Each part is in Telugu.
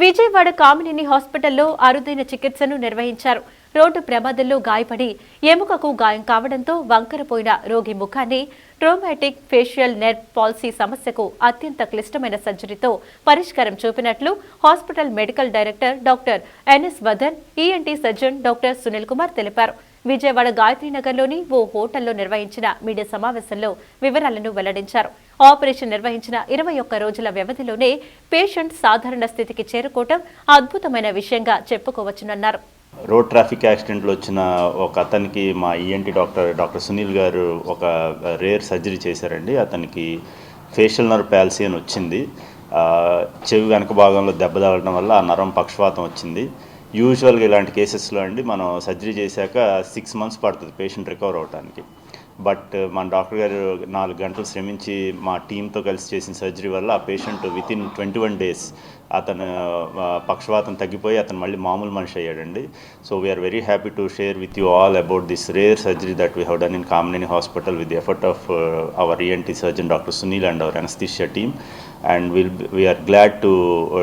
విజయవాడ కామినేని హాస్పిటల్లో అరుదైన చికిత్సను నిర్వహించారు. రోడ్డు ప్రమాదంలో గాయపడి ఎముకకు గాయం కావడంతో వంకరపోయిన రోగి ముఖాన్ని ట్రోమాటిక్ ఫేషియల్ నెర్వ్ పాలసీ సమస్యకు అత్యంత క్లిష్టమైన సర్జరీతో పరిష్కారం చూపినట్లు hospital medical director doctor N S Vadan ENT surgeon doctor Sunil Kumar తెలిపారు. విజయవాడ గాయత్రీనగర్లోని ఓ హోటల్లో నిర్వహించిన మీడియా సమావేశంలో వివరాలను వెల్లడించారు. ఆపరేషన్ నిర్వహించిన ఇరవై ఒక్క రోజుల వ్యవధిలోనే పేషెంట్ సాధారణ స్థితికి చేరుకోవటం అద్భుతమైన విషయంగా చెప్పుకోవచ్చునన్నారు. రోడ్ ట్రాఫిక్ యాక్సిడెంట్లో వచ్చిన ఒక అతనికి మా ఈఎన్టీ డాక్టర్ డాక్టర్ సునీల్ గారు ఒక రేర్ సర్జరీ చేశారండి. అతనికి ఫేషియల్ నర్వ్ ప్యాల్సీ అని వచ్చింది చెవి వెనక భాగంలో దెబ్బ తగలడం వల్ల ఆ నరం పక్షవాతం వచ్చింది. యూజువల్గా ఇలాంటి కేసెస్లో అండి మనం సర్జరీ చేశాక సిక్స్ మంత్స్ పడుతుంది పేషెంట్ రికవర్ అవడానికి బట్ మన డాక్టర్ గారు నాలుగు గంటలు శ్రమించి మా టీంతో కలిసి చేసిన సర్జరీ వల్ల ఆ patient within twenty one days అతను పక్షవాతం తగ్గిపోయి అతను మళ్ళీ మామూలు మనిషి అయ్యాడండి. So we are very happy to share with you all about this rare surgery that we have done in Kamineni hospital with effort of our ENT surgeon doctor Sunil and our anaesthesia team and will we are glad to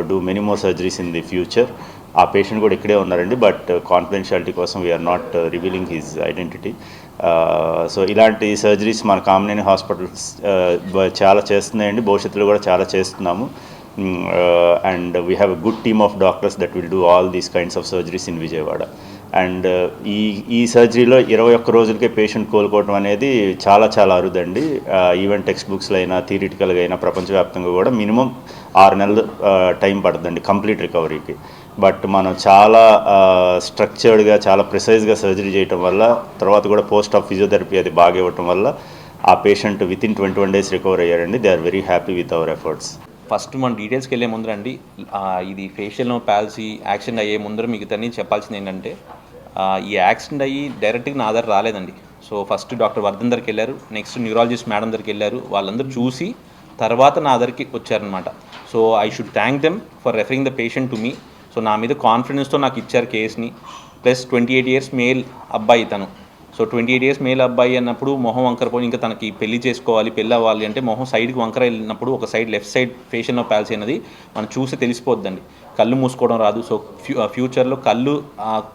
do many more surgeries in the future ఆ పేషెంట్ కూడా ఇక్కడే ఉన్నారండి బట్ uh, కాన్ఫిడెన్షియాలిటీ కోసం we are not revealing his identity so ఇలాంటి సర్జరీస్ మన కామినేని హాస్పిటల్స్ చాలా చేస్తున్నాయండి. భవిష్యత్తులో కూడా చాలా చేస్తున్నాము. And we have a good team of doctors that will do all these kinds of surgeries in Vijayawada. And ఈ ఈ సర్జరీలో ఇరవై ఒక్క రోజులకే పేషెంట్ కోలుకోవడం అనేది చాలా చాలా అరుదండి. ఈవెన్ టెక్స్ట్ బుక్స్లో అయినా థియరిటికల్గా అయినా ప్రపంచవ్యాప్తంగా కూడా మినిమం ఆరు నెలలు టైం పడుతుందండి కంప్లీట్ రికవరీకి. బట్ మనం చాలా స్ట్రక్చర్డ్గా చాలా ప్రిసైజ్గా సర్జరీ చేయటం వల్ల తర్వాత కూడా పోస్ట్ ఆఫ్ ఫిజియోథెరపీ అది బాగా ఇవ్వటం వల్ల ఆ patient within twenty one days recover అయ్యారండి. They are very happy with our efforts first మన డీటెయిల్స్కి వెళ్ళే ముందర అండి ఇది ఫేషియల్ ప్యాల్సీ యాక్సిడెంట్ అయ్యే ముందర మీకు తన్ని చెప్పాల్సింది ఏంటంటే ఈ యాక్సిడెంట్ అయ్యి డైరెక్ట్గా నా దగ్గర రాలేదండి. సో ఫస్ట్ డాక్టర్ వర్ధన్ దగ్గరికి వెళ్ళారు. నెక్స్ట్ న్యూరాలజిస్ట్ మేడం దగ్గరికి వెళ్ళారు. వాళ్ళందరూ చూసి తర్వాత నా దగ్గరికి వచ్చారనమాట so I should thank them for referring the patient to me so నా మీద కాన్ఫిడెన్స్తో నాకు ఇచ్చారు కేస్ని. Plus twenty eight years male అబ్బాయి తను. So twenty eight years male అబ్బాయి అన్నప్పుడు మొహం వంకర పోయి ఇంకా తనకి పెళ్ళి చేసుకోవాలి పెళ్ళి అవ్వాలి అంటే మొహం సైడ్కి వంకర వెళ్ళినప్పుడు ఒక side left side facial pals palsy అనేది మనం చూసి తెలిసిపోద్దండి. కళ్ళు మూసుకోవడం రాదు. సో ఫ్యూ ఫ్యూచర్లో కళ్ళు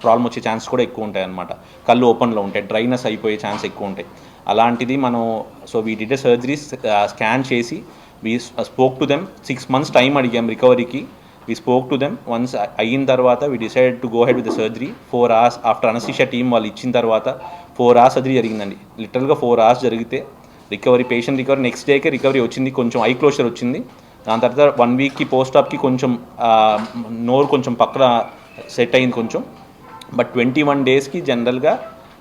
ప్రాబ్లం వచ్చే ఛాన్స్ కూడా ఎక్కువ ఉంటాయి అనమాట కళ్ళు ఓపెన్లో ఉంటాయి. డ్రైనెస్ అయిపోయే ఛాన్స్ ఎక్కువ ఉంటాయి. అలాంటిది మనం so we did surgery scan చేసి we spoke to them six months time అడిగాం రికవరీకి we spoke to them once అయిన తర్వాత we decide to go head with the surgery four hours after anaesthesia team వాళ్ళు ఇచ్చిన తర్వాత ఫోర్ అవర్స్ సర్జరీ జరిగిందండి. లిటరల్గా ఫోర్ అవర్స్ జరిగితే రికవరీ పేషెంట్ రికవరీ నెక్స్ట్ డేకే రికవరీ వచ్చింది. కొంచెం ఐ క్లోజర్ వచ్చింది. దాని తర్వాత వన్ వీక్కి పోస్ట్ ఆప్కి కొంచెం నోరు కొంచెం పక్కన సెట్ అయింది కొంచెం. బట్ ట్వంటీ వన్ డేస్కి జనరల్గా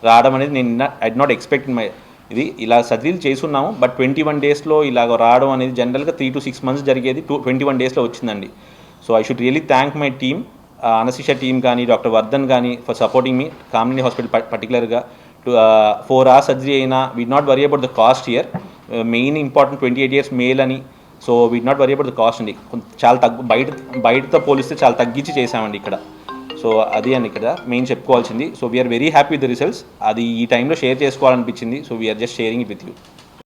రావడం అనేది నేను ఐ నాట్ ఎక్స్పెక్ట్ మై ఇది ఇలా సర్జరీలు చేసున్నాము బట్ ట్వంటీ వన్ డేస్లో ఇలాగ రావడం అనేది జనరల్గా త్రీ టు సిక్స్ మంత్స్ జరిగేది. టూ ట్వంటీ వన్ డేస్లో వచ్చిందండి. So I should really thank my team anaesthesia team కానీ డాక్టర్ వర్ధన్ కానీ for supporting me Kamineni hospital పర్టికులర్గా టు ఫోర్ అవర్స్ సర్జరీ అయినా we not worry about the cost year main important twenty eight years male అని. So we not worry about the cost అండి. చాలా తగ్గు బయట బయటతో పోలిస్తే చాలా తగ్గించి చేసామండి ఇక్కడ. సో అది అని ఇక్కడ మెయిన్ చెప్పుకోవాల్సింది. So we are very happy with the results అది ఈ టైంలో share చేసుకోవాలనిపించింది. So we are just sharing it with you